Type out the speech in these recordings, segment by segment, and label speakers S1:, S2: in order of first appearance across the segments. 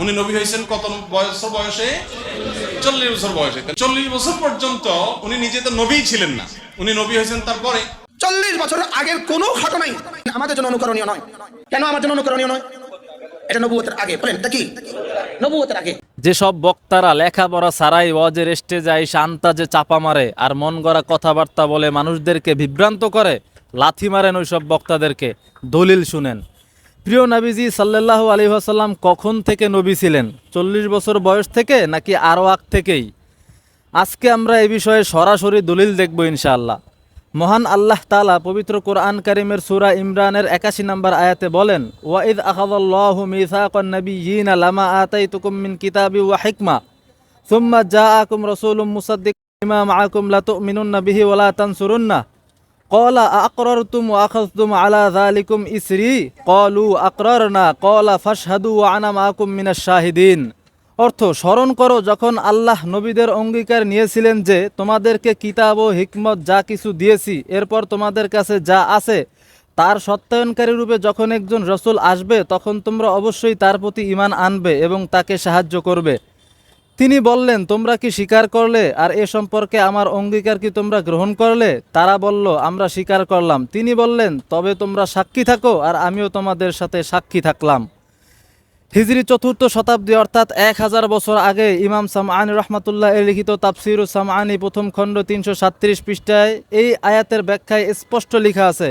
S1: উনি নবী হয়েছেন কত বছর বয়সে? চল্লিশ বছর বয়সে। চল্লিশ বছর পর্যন্ত উনি নিজে তো নবীই ছিলেন না। উনি নবী হয়েছেন তারপরে?
S2: চল্লিশ বছরের আগের কোনো ঘটনাই আমাদের জন্য অনুকরণীয় নয়। কেন আমার জন্য অনুকরণীয় নয়? এটা নবুয়তের আগে। বলেন এটা কি? নবুয়তের আগে।
S3: যেসব বক্তারা লেখাপড়া ছাড়াই ওয়াজের স্টেজে এসে আন্তাজে চাপা মারে আর মন গড়া কথাবার্তা বলে মানুষদেরকে বিভ্রান্ত করে লাথি মারেন ওইসব বক্তাদেরকে। দলিল শুনেন। প্রিয় নবীজি সাল্লাল্লাহু আলাইহি ওয়াসাল্লাম কখন থেকে নবী ছিলেন? চল্লিশ বছর বয়স থেকে নাকি আরও আগ থেকেই? আজকে আমরা এ বিষয়ে সরাসরি দলিল দেখব ইনশাআল্লাহ। মহান আল্লাহ তালা পবিত্র কোরআন কারিমের সুরা ইমরানের একাশি নম্বর আয়াতে বলেন ওয়াইদ আখাদাল্লাহু মিসাকান নাবিয়িনা লামা আতাইতুকুম মিন কিতাবি ওয়া হিকমা, সুম্মা জাআকুম রাসূলুম মুসাদ্দিক ইমাম মাআকুম লা তুমিনুন্না বিহি ওয়া লা তানসুরুন্না। قال أقررتم وأخذتم على ذلكم إسري قالوا أقررنا قال فاشهدوا وأنا معكم من الشاهدين অর্থ স্মরণ করো যখন আল্লাহ নবীদের অঙ্গীকার নিয়েছিলেন যে তোমাদেরকে কিতাব ও হিকমত যা কিছু দিয়েছি এরপর তোমাদের কাছে যা আছে তার সত্যায়নকারী রূপে যখন একজন রসুল আসবে তখন তোমরা অবশ্যই তার প্রতি ঈমান আনবে এবং তাকে সাহায্য করবে তিনি বললেন, তোমরা কি স্বীকার করলে? আর এ সম্পর্কে আমার অঙ্গীকার কি তোমরা গ্রহণ করলে? তারা বলল, আমরা স্বীকার করলাম। তিনি বললেন, তবে তোমরা সাক্ষী থাকো, আর আমিও তোমাদের সাথে সাক্ষী থাকলাম। হিজরি চতুর্থ শতাব্দী, অর্থাৎ এক হাজার বছর আগে, ইমাম সামআনি রহমাতুল্লাহ এর লিখিত তাফসির সামআনি প্রথম খণ্ড তিনশো সাতত্রিশ পৃষ্ঠায় এই আয়াতের ব্যাখ্যায় স্পষ্ট লেখা আছে।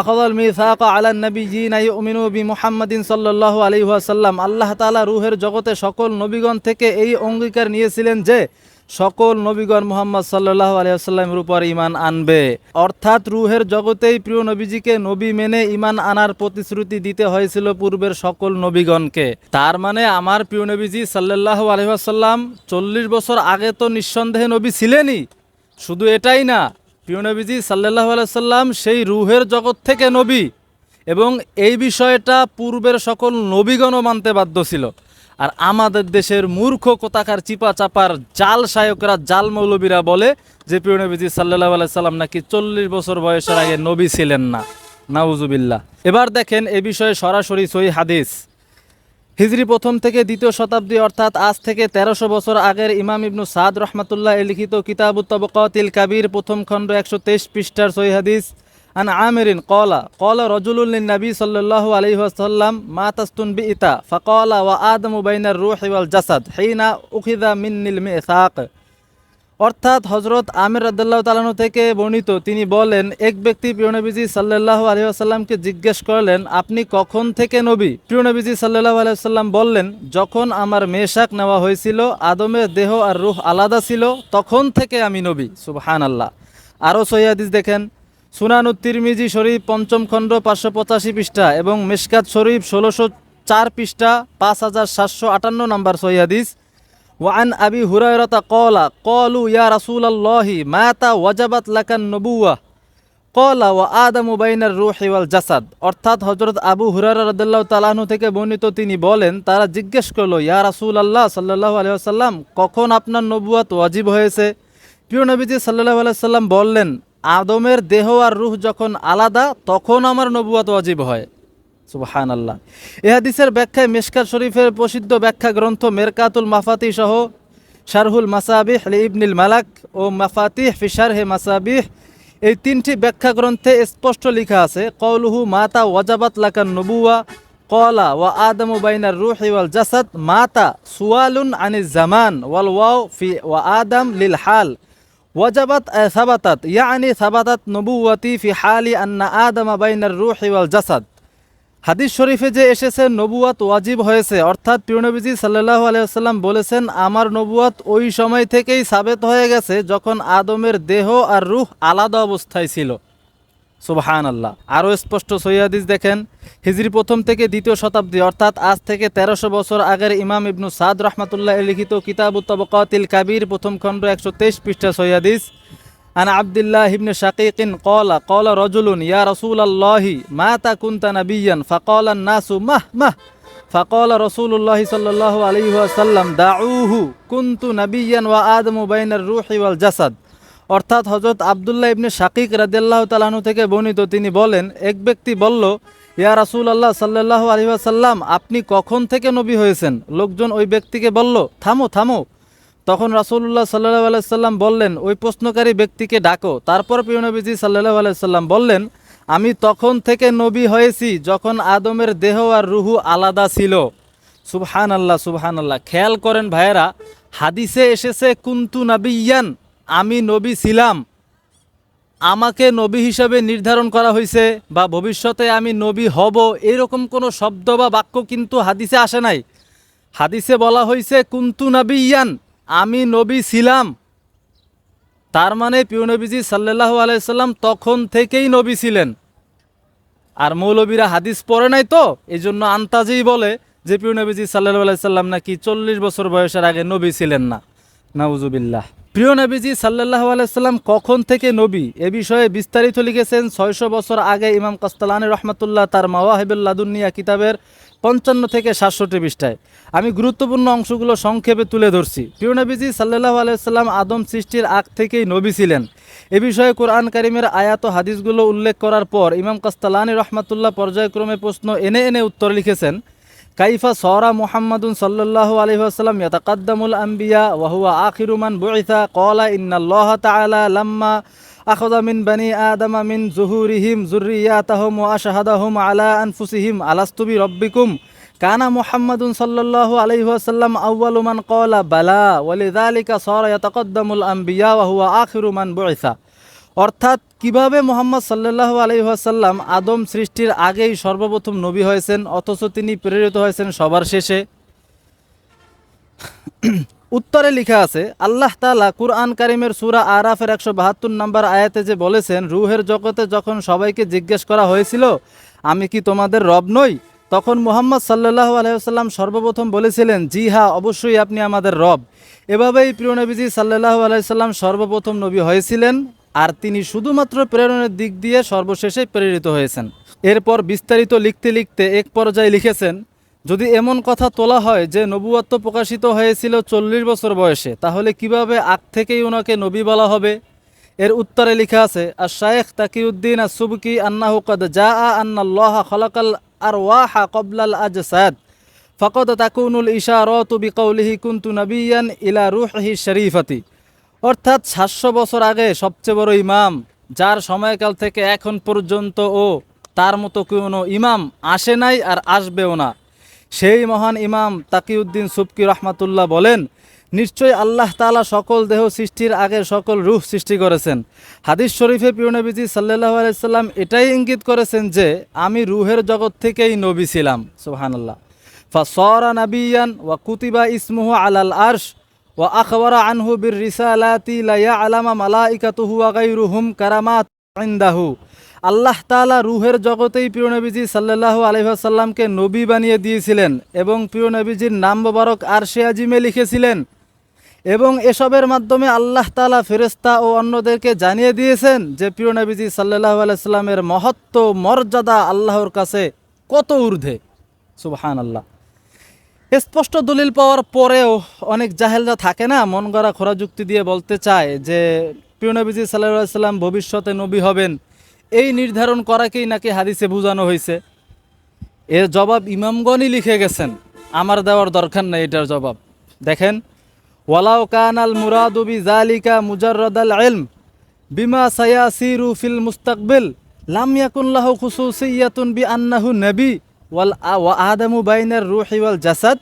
S3: আখদাল মিসাক আলা নবী জিনাই উমিনু বি মুহাম্মাদিন সাল্লাল্লাহু আলাইহি ওয়াসাল্লাম। আল্লাহ তাআলা রুহের জগতে সকল নবীগণ থেকে এই অঙ্গীকার নিয়েছিলেন যে, সকল নবীগণ মোহাম্মদ সাল্লাহ আলিয়াল্লামের উপর ইমান আনবে। অর্থাৎ রুহের জগতেই প্রিয় নবীজিকে নবী মেনে ইমান আনার প্রতিশ্রুতি দিতে হয়েছিল পূর্বের সকল নবীগণকে। তার মানে আমার প্রিয় নবীজি সাল্লাহ আলহাসাল্লাম চল্লিশ বছর আগে তো নিঃসন্দেহে নবী ছিলেনই। শুধু এটাই না প্রিয় নবীজি সাল্লাহ আলাইসাল্লাম সেই রুহের জগৎ থেকে নবী এবং এই বিষয়টা পূর্বের সকল নবীগণও মানতে বাধ্য ছিল। আর আমাদের দেশের মূর্খ কোতাকার চিপা চাপার জাল সায়করা, জাল মৌলবীরা বলে যে, প্রিয় নবীজি সাল্লাহ আলাইসাল্লাম নাকি চল্লিশ বছর বয়সের আগে নবী ছিলেন না। নাউজুবিল্লাহ। এবার দেখেন এ বিষয়ে সরাসরি সই হাদিস। হিজরি প্রথম থেকে দ্বিতীয় শতাব্দী অর্থাৎ আজ থেকে তেরোশো বছর আগের ইমাম ইবনু সাদ রহমাতুল্লাহ এ লিখিত কিতাব তবকাতিল কাবির প্রথম খণ্ড একশো তেইশ পৃষ্ঠার সৈহাদিস আন আমিরিন কলা কলা রজুলুল্লিন নবী সাল্লু আলহি আসাল্লাম মা তাস্তুন বি ইতা ফকলা ওয়া আদমু বাইনার রুহ ওয়াল জাসাদ হেইনা উখিদা মিন্নিল মিসাক অর্থাৎ হজরত আমির রাদ্দাল্লাহ তালানু থেকে বর্ণিত, তিনি বলেন, এক ব্যক্তি প্রিয়নবীজি সাল্লাহ আলী আসাল্লামকে জিজ্ঞেস করলেন, আপনি কখন থেকে নবী? প্রিয়নবীজি সাল্লাহ আলাইসাল্লাম বললেন, যখন আমার মেশাক নেওয়া হয়েছিল, আদমের দেহ আর রুহ আলাদা ছিল, তখন থেকে আমি নবী। সুবহান আল্লাহ আরও সৈয়াদিস দেখেন সুনানুত তিরমিজি শরীফ পঞ্চম খণ্ড পাঁচশো পঁচাশি পৃষ্ঠা এবং মেশকাত শরীফ ষোলোশো চার পৃষ্ঠা পাঁচ হাজার সাতশো আটান্ন নম্বর সৈয়াদিস ওয়ান আবি হুরায়রতা কলা কলু ইয়া রাসুলাল্লাহি মাতা ওয়াজাবাত লাকান নবুয়া কলা ও আদম উবাইনার রুহি ওয়াল জাসাদ অর্থাৎ হজরত আবু হুরারা রদুল্লাহ তালাহনু থেকে বর্ণিত তিনি বলেন, তারা জিজ্ঞেস করল, ইয়া রাসুল আল্লাহ সাল্লাহ আলিয়াল্লাম কখন আপনার নবুয়াত ওয়াজিব হয়েছে? প্রিয় নবীজি সাল্লাহ আলিয়া সাল্লাম বললেন, আদমের দেহ আর রুহ যখন আলাদা, তখন আমার নবুয়াত ওয়াজিব হয়। সুবহান আল্লাহ এ হাদিসের ব্যাখ্যায় মেশকাত শরীফের প্রসিদ্ধ ব্যাখ্যা গ্রন্থ মেরকাতুল মাফাতি সহ শারহুল মাসাবিহ লি ইবনিল মালাক ও মাফাতিহ ফিসার হে মাসাবিহ এই তিনটি ব্যাখ্যা গ্রন্থে স্পষ্ট লেখা আছে কৌলুহু মাতা ওয়াজাবাত লাকান নবুয়া কলা ওয়া আদমু বাইনার রুহি ওয়াল জাসাদ, মাতা সুয়ালুন আনিজ জামান ওয়াল ওয়াও ফি ওয়া আদম লিল হাল, ওয়াজাবাত সাবাতাত, ইয়ানি সাবাতাত নবুয়াতি ফি হালি আন্না আদমা বাইনার রুহি ওয়াল জাসাদ। হাদিস শরীফে যে এসেছে, নবুয়াত ওয়াজিব হয়েছে। অর্থাৎ প্রিয়নবীজি সাল্লাহ আলাইসাল্লাম বলেছেন, আমার নবুয়াত ওই সময় থেকেই সাবেত হয়ে গেছে যখন আদমের দেহ আর রুহ আলাদা অবস্থায় ছিল। সুবহান আল্লাহ আরও স্পষ্ট সৈয়াদিস দেখেন, হিজরি প্রথম থেকে দ্বিতীয় শতাব্দী, অর্থাৎ আজ থেকে তেরোশো বছর আগের ইমাম ইবনু সাদ রহমাতুল্লাহ লিখিত কিতাব তবকাতিল কাবির প্রথম খণ্ড একশো তেইশ পৃষ্ঠা সৈয়াদিস عن عبد الله بن شقيق قال قال رجل يا رسول الله مات كنت نبيا فقال الناس مه مه فقال رسول الله صلى الله عليه وسلم دعوه كنت نبيا وآدم بين الروح والجسد অর্থাৎ হজরত আবদুল্লাহ ইবনে শাকিক রাদিয়াল্লাহু তালাহু থেকে বর্ণিত তিনি বলেন এক ব্যক্তি বলল ইয়া রাসুল আল্লাহ সাল্লাহ আলহিহাসাল্লাম আপনি কখন থেকে নবী হয়েছেন লোকজন ওই ব্যক্তিকে বলল থামো থামো তখন রাসুল্লাহ সাল্লাহ আলাইসাল্লাম বললেন, ওই প্রশ্নকারী ব্যক্তিকে ডাকো। তারপর প্রিয় নবীজি সাল্লাহ আলাইসাল্লাম বললেন, আমি তখন থেকে নবী হয়েছি যখন আদমের দেহ আর রুহু আলাদা ছিল। সুবহান আল্লাহ সুবহান আল্লাহ খেয়াল করেন ভাইয়েরা, হাদিসে এসেছে, কুন্তু নাবিয়ান, আমি নবী ছিলাম। আমাকে নবী হিসাবে নির্ধারণ করা হয়েছে বা ভবিষ্যতে আমি নবী হব। এরকম কোনো শব্দ বা বাক্য কিন্তু হাদিসে আসে নাই। হাদিসে বলা হয়েছে কুন্তু নাবিয়ান আমি নবী ছিলাম। তার মানে প্রিয় নবীজি সাল্লাহ আলাইসাল্লাম তখন থেকেই নবী ছিলেন। আর মৌলবীরা হাদিস পড়ে নাই তো এই জন্য আন্তাজেই বলে যে প্রিয় নবীজি সাল্লাহ আলাইসাল্লাম নাকি চল্লিশ বছর বয়সের আগে নবী ছিলেন না। নাউজুবিল্লাহ। প্রিয় নবীজি সাল্লাহ আলাইসাল্লাম কখন থেকে নবী, এ বিষয়ে বিস্তারিত লিখেছেন ছয়শো বছর আগে ইমাম কাস্তালানি রহমতুল্লাহ তার মাওয়াহিবুল্লাদুনিয়া কিতাবের পঞ্চান্ন থেকে সাতষট্টি পৃষ্ঠায়। আমি গুরুত্বপূর্ণ অংশগুলো সংক্ষেপে তুলে ধরছি। প্রিয় নবীজি সাল্লাহ আলাইসাল্লাম আদম সৃষ্টির আগ থেকেই নবী ছিলেন। এ বিষয়ে কোরআন কারিমের আয়াত হাদিসগুলো উল্লেখ করার পর ইমাম কাস্তালানি রহমাতুল্লাহ পর্যায়ক্রমে প্রশ্ন এনে এনে উত্তর লিখেছেন, কাইফা সরা মুহাম্মাদুন সাল্লাল্লাহু আলাইহি ওয়াসাল্লাম ইয়াতাকাদ্দামুল আম্বিয়া ওয়া হুয়া আখিরু মান বুইসা, ক্বালা ইন্নাল্লাহ তাআলা লাম্মা আখাযা মিন বানি আদম মিন যুহুরিহিম যুররিয়াতাহুম ওয়া আশহাদাহুম আলা আনফুসিহিম, আলাস্তু বিরাব্বিকুম? কানা মুহাম্মাদুন সাল্লাল্লাহু আলাইহি ওয়াসাল্লাম আউয়ালু মান বালা ওয়ালিযালিকা সরা ইয়াতাকাদ্দামুল আম্বিয়া ওয়া হুয়া আখিরু মান বুইসা। অর্থাৎ, কীভাবে মোহাম্মদ সাল্লাহ আলহিহাসাল্লাম আদম সৃষ্টির আগেই সর্বপ্রথম নবী হয়েছেন, অথচ তিনি প্রেরিত হয়েছেন সবার শেষে? উত্তরে লিখা আছে, আল্লাহ তালা কুরআন কারিমের সুরা আরাফের একশো বাহাত্তর নম্বর আয়াতে যে বলেছেন, রুহের জগতে যখন সবাইকে জিজ্ঞেস করা হয়েছিল, আমি কি তোমাদের রব নই? তখন মোহাম্মদ সাল্লাহ আলহিহাল্লাম সর্বপ্রথম বলেছিলেন, জি হা অবশ্যই আপনি আমাদের রব। এভাবেই প্রিয় নবীজি সাল্লাহ আলাইসাল্লাম সর্বপ্রথম নবী হয়েছিলেন, আর তিনি শুধুমাত্র প্রেরণের দিক দিয়ে সর্বশেষে প্রেরিত হয়েছেন। এরপর বিস্তারিত লিখতে লিখতে এক পর্যায়ে লিখেছেন যদি এমন কথা তোলা হয় যে নবুয়ত্ব প্রকাশিত হয়েছিল চল্লিশ বছর বয়সে, তাহলে কীভাবে আগ থেকেই ওনাকে নবী বলা হবে? এর উত্তরে লেখা আছে আর শায়েখ তাকিউদ্দিন আর সুবকি আন্নাহু কদ জা আ আন্নাল্লাহ খলাকাল আর ওয়াহা কবলাল আজসাদ। ফকদ তাকুনুল ইশারতু বিকৌলিহি কুন্তু নবিয়ান ইলা রুহি শরীফাতি। অর্থাৎ সাতশো বছর আগে সবচেয়ে বড় ইমাম, যার সময়কাল থেকে এখন পর্যন্ত ও তার মতো কোনো ইমাম আসে নাই আর আসবেও না। সেই মহান ইমাম তাকিউদ্দিন সুবকি রহমাতুল্লাহ বলেন, নিশ্চয়ই আল্লাহ তাআলা সকল দেহ সৃষ্টির আগে সকল রুহ সৃষ্টি করেছেন। হাদিস শরীফে পিউনবীজি সাল্লাহ আলাইসাল্লাম এটাই ইঙ্গিত করেছেন যে, আমি রুহের জগৎ থেকেই নবী ছিলাম। সুবহানাল্লাহ। ফাসরা নাবিয়ান ওয়া কুতিবা ইসমুহু আলাল আরশ ওয়া আখবরা আনহু বির রিসা রিসালাতি লা ইয়ালামা মালাইকাতুহু ওয়া গায়রুহুম কারামাত ইনদাহু। আল্লাহ তাআলা রুহের জগতেই প্রিয় নবীজি সাল্লাল্লাহু আলাইহি নবী বানিয়ে দিয়েছিলেন এবং প্রিয় নবীজির নাম মোবারক আরশে আজিমে লিখেছিলেন। এবং এসবের মাধ্যমে আল্লাহ তাআলা ফেরেশতা ও অন্যদেরকে জানিয়ে দিয়েছেন যে, প্রিয় নবীজি সাল্লাল্লাহু আলাইহি সাল্লামের মহত্ব, মর্যাদা আল্লাহর কাছে কত ঊর্ধ্বে। সুবহানাল্লাহ। স্পষ্ট দলিল পাওয়ার পরেও অনেক জাহেলরা থাকে না মন গড়া খোরা যুক্তি দিয়ে বলতে চায় যে, প্রিয় নবীজি সাল্লাহ সাল্লাম ভবিষ্যতে নবী হবেন। এই নির্ধারণ করাকেই নাকি হাদিসে বোঝানো হয়েছে এর জবাব ইমামগণই লিখে গেছেন আমার দেওয়ার দরকার নেই এটার জবাব দেখেন ওয়ালাও কান আল মুরাদুবি জালিকা মুজাররদ আল ইলম বিমা সায়াসিরু ফিল মুস্তাকবিল লাম ইয়াকুল্লাহ খুসুসিয়াতুন বি আন্নাহু নবী ওয়াল ওয়া আদামু বাইনার রুহি ওয়াল জাসাদ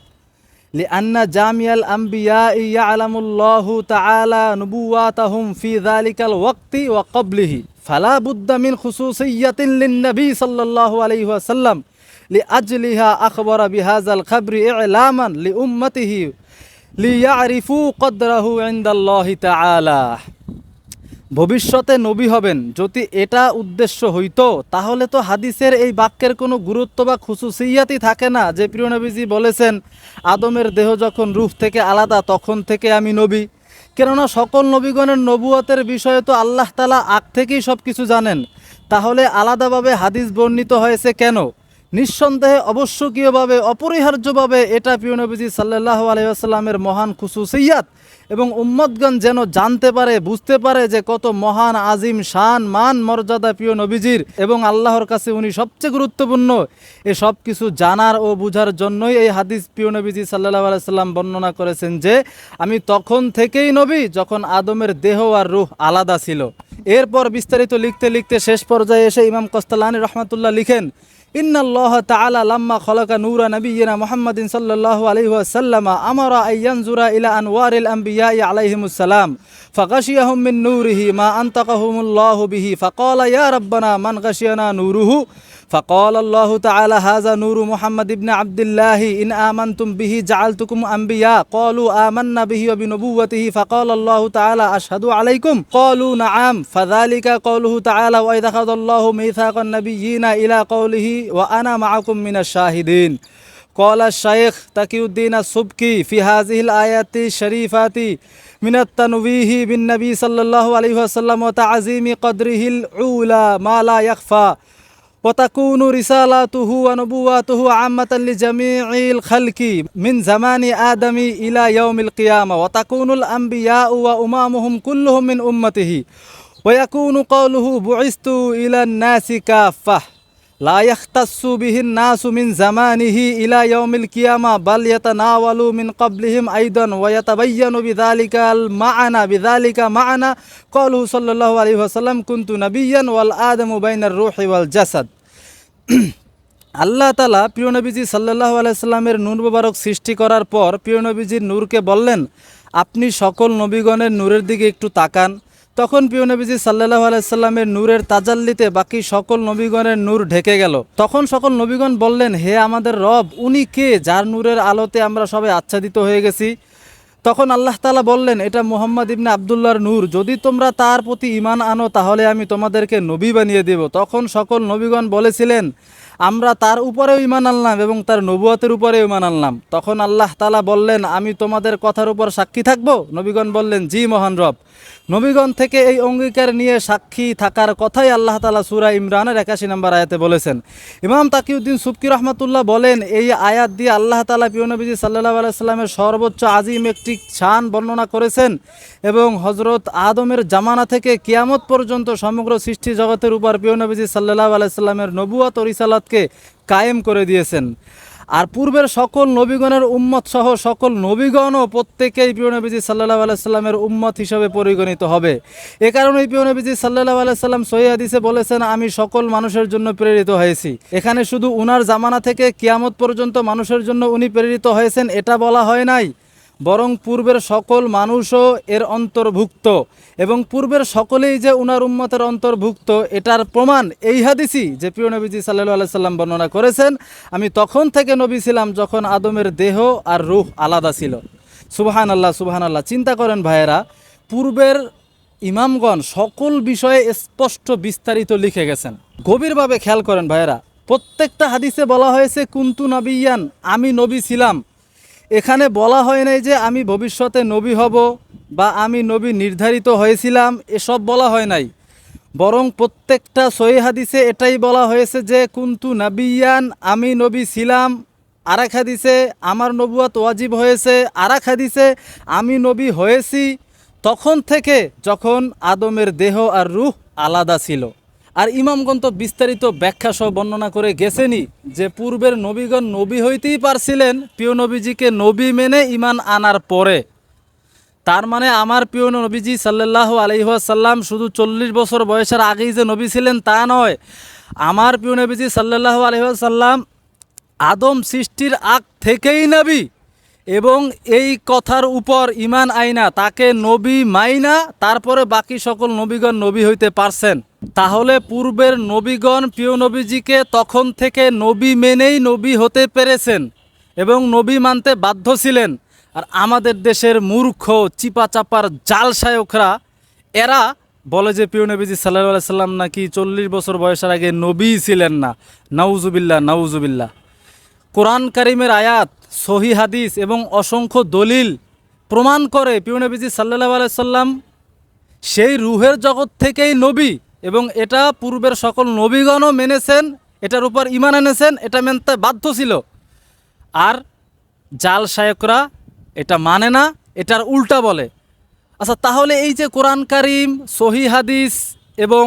S3: لأن جامع الأنبياء يعلم الله تعالى نبواتهم في ذلك الوقت وقبله ফালা বুদ্দামিন খুসুসিয়াতিন নবী সাল্লাহ আলহি আসাল্লাম লি আজলিহা আকবর বিহাজাল খাবরি এলামান লি উম্মতিহি লিয়ারিফু কদরাহু ইন্দাল্লাহি তাআলা। ভবিষ্যতে নবী হবেন, যদি এটা উদ্দেশ্য হইতো, তাহলে তো হাদিসের এই বাক্যের কোনো গুরুত্ব বা খুশুসিয়াতই থাকে না। যে প্রিয় নবীজি বলেছেন, আদমের দেহ যখন রূপ থেকে আলাদা, তখন থেকে আমি নবী। কেননা সকল নবীগণের নবুয়তের বিষয়ে তো আল্লাহ তালা আগ থেকেই সব কিছু জানেন। তাহলে আলাদাভাবে হাদিস বর্ণিত হয়েছে কেন? নিঃসন্দেহে অবশ্যকীয়ভাবে, অপরিহার্যভাবে এটা প্রিয় নবীজি সাল্লাহ আলহিহাস্লামের মহান খুসুসিয়াত এবং উম্মদগণ যেন জানতে পারে, বুঝতে পারে যে কত মহান, আজিম, শান, মান, মর্যাদা প্রিয় নবীজির এবং আল্লাহর কাছে উনি সবচেয়ে গুরুত্বপূর্ণ। এ সব কিছু জানার ও বুঝার জন্যই এই হাদিস প্রিয় নবীজি সাল্লাহ আলাইসাল্লাম বর্ণনা করেছেন যে, আমি তখন থেকেই নবী, যখন আদমের দেহ আর রুহ আলাদা ছিল। এরপর বিস্তারিত লিখতে লিখতে শেষ পর্যায়ে এসে ইমাম কস্তালানি রহমাতুল্লাহ লিখেন إن الله تعالى لما خلق نور نبينا محمد صلى الله عليه وسلم أمر أن ينظر إلى أنوار الأنبياء عليهم السلام فغشيهم من نوره ما أنطقهم الله به فقال يا ربنا من غشينا نوره؟ فقال الله تعالى هذا نور محمد بن عبد الله إن آمنتم به جعلتكم أنبياء. قالوا آمنا به وبنبوته. فقال الله تعالى أشهد عليكم. قالوا نعم. فذلك قوله تعالى وإذا أخذ الله ميثاق النبيين إلى قوله وأنا معكم من الشاهدين. قال الشيخ تقي الدين السبكي في هذه الآيات الشريفات من التنويه بالنبي صلى الله عليه وسلم وتعظيم قدره العولى ما لا يخفى. وتكون رسالته ونبواته عامة لجميع الخلق من زمان آدم إلى يوم القيامة. وتكون الأنبياء وأمامهم كلهم من أمته. ويكون قوله بعثت إلى الناس كافة. লাইখতাসু জামানিহি ওয়াল জাসাদ আল্লাহ তালা প্রিয়নবীজি সাল্লাহ আলাইস্লামের নূর মুবারক সৃষ্টি করার পর প্রিয়নবীজির নূরকে বললেন, আপনি সকল নবীগণের নূরের দিকে একটু তাকান। তখন প্রিয় নবীজি সাল্লাহ আলাইসাল্লামের নূরের তাজাল্লিতে বাকি সকল নবীগণের নূর ঢেকে গেল। তখন সকল নবীগণ বললেন, হে আমাদের রব, উনি কে যার নূরের আলোতে আমরা সবাই আচ্ছাদিত হয়ে গেছি? তখন আল্লাহ তালা বললেন, এটা মোহাম্মদ ইবনে আবদুল্লাহর নূর। যদি তোমরা তার প্রতি ইমান আনো, তাহলে আমি তোমাদেরকে নবী বানিয়ে দেব। তখন সকল নবীগণ বলেছিলেন, আমরা তার উপরেও ইমান আনলাম এবং তার নবুয়তের উপরেও ইমান আনলাম। তখন আল্লাহ তালা বললেন, আমি তোমাদের কথার উপর সাক্ষী থাকব? নবীগণ বললেন, জি মহান রব। নবীগণ থেকে এই অঙ্গীকার নিয়ে সাক্ষী থাকার কথাই আল্লাহ তালা সুরা ইমরানের একাশি নম্বর আয়াতে বলেছেন। ইমাম তাকিউদ্দিন সুবকি রহমতুল্লাহ বলেন, এই আয়াত দিয়ে আল্লাহ তালা পিয়নবীজি সাল্লাহ আলাইস্লামের সর্বোচ্চ আজিম একটি শান বর্ণনা করেছেন এবং হজরত আদমের জামানা থেকে কিয়ামত পর্যন্ত সমগ্র সৃষ্টি জগতের উপর পিয়নবীজি সাল্লাহ আলাইস্লামের নবুয়াত রিসালাতকে কায়েম করে দিয়েছেন। আর পূর্বের সকল নবীগণের উম্মত সহ সকল নবীগণও প্রত্যেকেই প্রিয় নবীজি সাল্লাহ আলাইস্লামের উম্মত হিসেবে পরিগণিত হবে। এ কারণে প্রিয় নবীজি সাল্লাহ আলাইসাল্লাম সৈয়াদিসে বলেছেন, আমি সকল মানুষের জন্য প্রেরিত হয়েছি। এখানে শুধু উনার জামানা থেকে কিয়ামত পর্যন্ত মানুষের জন্য উনি প্রেরিত হয়েছেন, এটা বলা হয় নাই। বরং পূর্বের সকল মানুষও এর অন্তর্ভুক্ত। এবং পূর্বের সকলেই যে উনার উম্মতের অন্তর্ভুক্ত, এটার প্রমাণ এই হাদিসই যে প্রিয় নবীজি সাল্লাহ আলাইসাল্লাম বর্ণনা করেছেন, আমি তখন থেকে নবী ছিলাম যখন আদমের দেহ আর রুহ আলাদা ছিল। সুবাহান আল্লাহ সুবাহান আল্লাহ চিন্তা করেন ভাইয়েরা, পূর্বের ইমামগণ সকল বিষয়ে স্পষ্ট বিস্তারিত লিখে গেছেন। গভীরভাবে খেয়াল করেন ভাইয়েরা, প্রত্যেকটা হাদিসে বলা হয়েছে, কুন্তু নবিয়ান, আমি নবী ছিলাম। এখানে বলা হয় নাই যে আমি ভবিষ্যতে নবী হব বা আমি নবী নির্ধারিত হয়েছিলাম, এসব বলা হয় নাই। বরং প্রত্যেকটা সহি হাদিসে এটাই বলা হয়েছে যে, কুন্তু নাবিয়ান, আমি নবী ছিলাম। আরেক হাদিসে, আমার নবুয়াত ওয়াজিব হয়েছে। আরেক হাদিসে, আমি নবী হয়েছি। তখন থেকে যখন আদমের দেহ আর রুহ আলাদা ছিল। আর ইমামগণ তো বিস্তারিত ব্যাখ্যা সহ বর্ণনা করে গেছেনই যে পূর্বের নবীগণ নবী হইতেই পারছিলেন, প্রিয় নবীজিকে নবী মেনে ইমান আনার পরে। তার মানে আমার প্রিয় নবীজি সাল্লাহ আলহিহাসাল্লাম শুধু চল্লিশ বছর বয়সের আগেই যে নবী ছিলেন তা নয়, আমার প্রিয় নবীজি সাল্লাহ আলহিহাসাল্লাম আদম সৃষ্টির আগ থেকেই নবী। এবং এই কথার উপর ইমান আইনা, তাকে নবী মাইনা, তারপরে বাকি সকল নবীগণ নবী হইতে পারছেন। তাহলে পূর্বের নবীগণ প্রিয় নবীজিকে তখন থেকে নবী মেনেই নবী হতে পেরেছেন এবং নবী মানতে বাধ্য ছিলেন। আর আমাদের দেশের মূর্খ চিপা চাপার জাল এরা বলে যে, প্রিয় নবীজি সাল্লাহ সাল্লাম নাকি চল্লিশ বছর বয়সের আগে নবী ছিলেন না। নাউজুবিল্লা নাউজুবিল্লা কোরআন কারিমের আয়াত সহি হাদিস এবং অসংখ্য দলিল প্রমাণ করে প্রিয় নবীজি সাল্লাহ আলাইসাল্লাম সেই রুহের জগৎ থেকেই নবী এবং এটা পূর্বের সকল নবীগণও মেনেছেন, এটার উপর ইমান এনেছেন, এটা মেনতে বাধ্য ছিল। আর জাল শায়করা এটা মানে না, এটার উল্টা বলে। আচ্ছা তাহলে এই যে কোরআন কারিম, সহি হাদিস এবং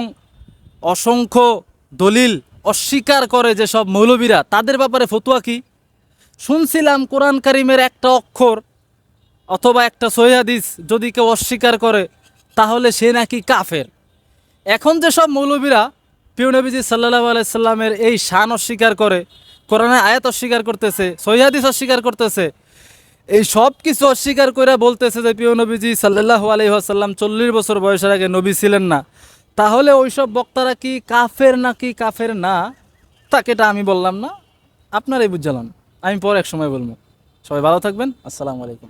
S3: অসংখ্য দলিল অস্বীকার করে যে সব মৌলবীরা, তাদের ব্যাপারে ফতুয়া কি? শুনছিলাম কোরআন কারিমের একটা অক্ষর অথবা একটা সহি যদি কেউ অস্বীকার করে, তাহলে সে নাকি কাফের। এখন যে সব মৌলবীরা পিউনবীজি সাল্লাহ আলাইসাল্লামের এই শান অস্বীকার করে, কোরআনের আয়াত অস্বীকার করতেছে সহিহাদিস অস্বীকার করতেছে, এই সব কিছু অস্বীকার করে বলতেছে যে প্রিয় নবীজি সাল্লাহ আলহিহাসাল্লাম চল্লিশ বছর বয়সের আগে নবী ছিলেন না। তাহলে ওইসব বক্তারা কি কাফের নাকি কাফের না? তাকে এটা আমি বললাম না। আপনারাই বুঝালাম আমি পরে এক সময় বলব। সবাই ভালো থাকবেন আসসালামু আলাইকুম।